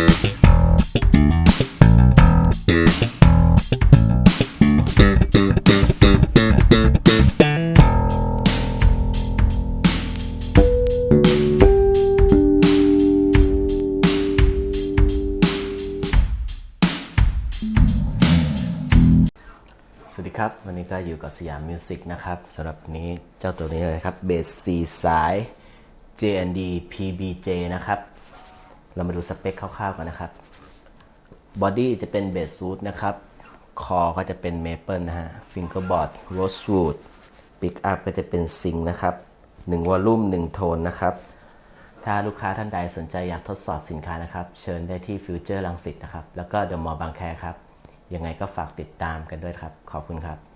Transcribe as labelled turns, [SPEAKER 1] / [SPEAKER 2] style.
[SPEAKER 1] สวัสดีครับ วันนี้ก็อยู่กับสยามมิวสิกนะครับสำหรับนี้เจ้าตัวนี้เลยครับเบสสีสาย JND PBJ นะครับ เรามาดูสเปคคร่าวๆกันนะครับบอดี้จะเป็นเบสซูดนะครับ คอก็จะเป็นเมเปิลนะฮะฟิงเกอร์บอร์ดโรสวูดปิกอัพก็จะเป็นซิงนะครับ1วอลลุ่ม1โทนนะครับ ถ้าลูกค้าท่านใดสนใจอยากทดสอบสินค้านะครับ เชิญได้ที่ฟิวเจอร์ลังสิตนะครับ แล้วก็เดอะมอลล์บางแคครับ ยังไงก็ฝากติดตามกันด้วยครับ ขอบคุณครับ